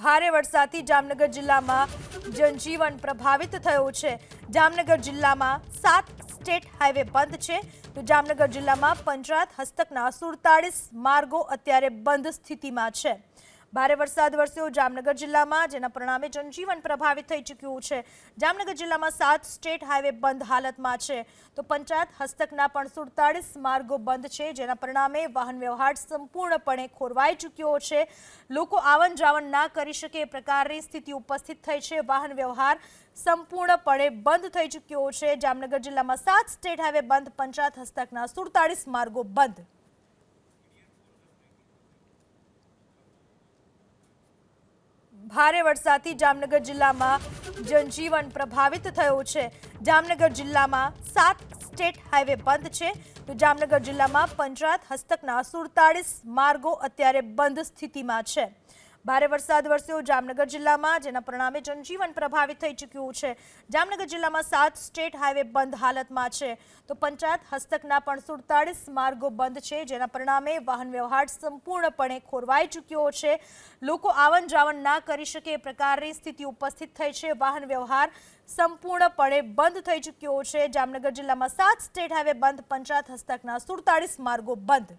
ભારે વરસાદથી જામનગર જિલ્લામાં જનજીવન પ્રભાવિત થયું છે. જામનગર જિલ્લામાં સાત સ્ટેટ હાઈવે બંધ છે. તો જામનગર જિલ્લામાં પંચાયત હસ્તકના સુડતાળીસ માર્ગો અત્યારે બંધ સ્થિતિમાં છે. ભારે વરસાદ વરસ્યો જામનગર જિલ્લામાં, જેના પરિણામે જનજીવન પ્રભાવિત થઈ ચૂક્યું છે. જામનગર જિલ્લામાં સાત સ્ટેટ હાઈવે બંધ હાલતમાં છે. તો પંચાયત હસ્તકના પણ સુડતાળીસ માર્ગો બંધ છે, જેના પરિણામે વાહન વ્યવહાર સંપૂર્ણપણે ખોરવાઈ ચૂક્યો છે. લોકો આવન જાવન ના કરી શકે એ પ્રકારની સ્થિતિ ઉપસ્થિત થઈ છે. વાહન વ્યવહાર સંપૂર્ણપણે બંધ થઈ ચૂક્યો છે. જામનગર જિલ્લામાં સાત સ્ટેટ હાઈવે બંધ, પંચાયત હસ્તકના સુડતાળીસ માર્ગો બંધ. ભારે વરસાદથી જામનગર જિલ્લામાં જનજીવન પ્રભાવિત થયું છે. જામનગર જિલ્લામાં સાત સ્ટેટ હાઈવે બંધ છે. તો જામનગર જિલ્લામાં પંચાયત હસ્તકના સુડતાળીસ માર્ગો અત્યારે બંધ સ્થિતિમાં છે. ભારે વરસાદ વરસ્યો જામનગર જિલ્લામાં, જેના પરિણામે જનજીવન પ્રભાવિત થઈ ચૂક્યું છે. જામનગર જિલ્લામાં સાત સ્ટેટ હાઈવે બંધ હાલતમાં છે. તો પંચાયત હસ્તકના પણ સુડતાળીસ માર્ગો બંધ છે, જેના પરિણામે વાહન વ્યવહાર સંપૂર્ણપણે ખોરવાઈ ચૂક્યો છે. લોકો આવન જાવન ના કરી શકે એ પ્રકારની સ્થિતિ ઉપસ્થિત થઈ છે. વાહન વ્યવહાર સંપૂર્ણપણે બંધ થઈ ચૂક્યો છે. જામનગર જિલ્લામાં સાત સ્ટેટ હાઈવે બંધ, પંચાયત હસ્તકના સુડતાળીસ માર્ગો બંધ.